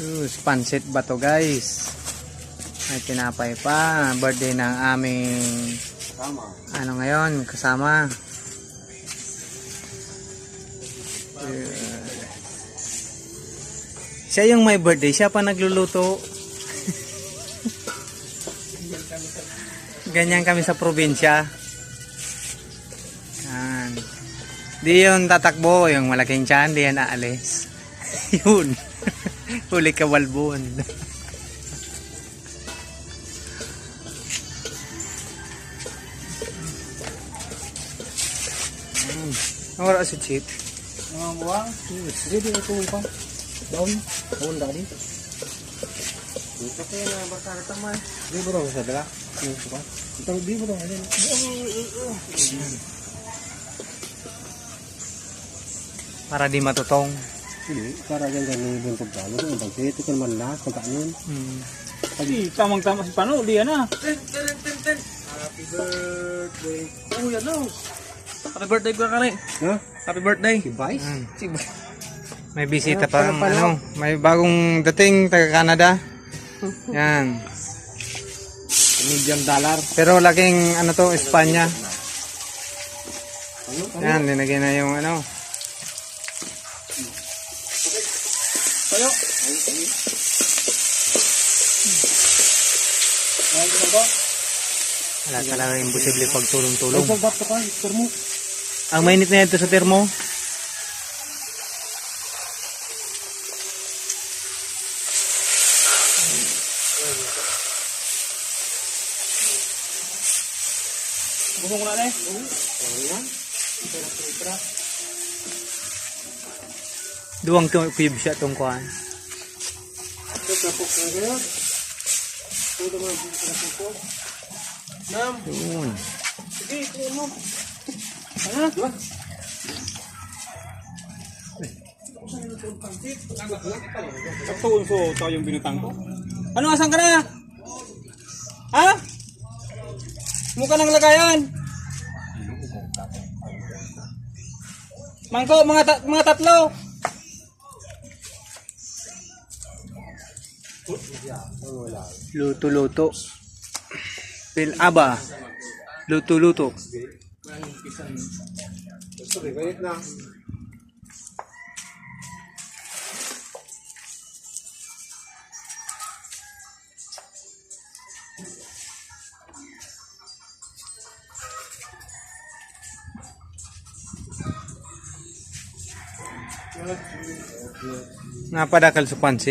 Uh, pansit ba to guys? May tinapay pa. Birthday ng aming Tama. ano ngayon kasama. Uh, siya yung may birthday. Siya pa nagluluto. Ganyan kami sa probinsya. Yan. Di yun tatakbo, yung malaking tiyan, di yan aalis. yun. Huli ka walbon. Ang wala si Chip. Mga buwang. Sige, di ito pa. Daon. Daon dali. Ito kaya na baka tamay. Di ba rin sa dala? Ito di ba rin? Para di matutong. Hindi. Para yan ganun yung pagkalo. Ang bagay. Ito ka naman na. Pagkain. Hmm. Ay, tamang-tama si Pano, di yan ah. Happy birthday. Oh, yan oh. Happy birthday ko kare. Ha? Happy birthday. Si Vice? Hmm. Si May bisita Ah, pa pala. ano, may bagong dating taga Canada. Yan. Medium dollar. Pero laking ano to, Espanya. Yan, linagyan na yung ano. Tayo. Ay, ito ba? Wala talaga imposible pag tulong-tulong. Ito dapat ka. Termo. Ang mainit na ito sa termo. Ko na na eh. Tong kuhan. Ito na kayo. Ito naman ang kapok. Nam. Yun. Sige, ito mo. Ano? Sakto unso tayo yung binutang ko. Ano, asan ka na? Ha? Mukha ng lagayan. Mangko, mga, ta- mga tatlo. Luto-luto. Pil aba. Luto-luto. Sorry, bayit na. Napadakal sa pansit.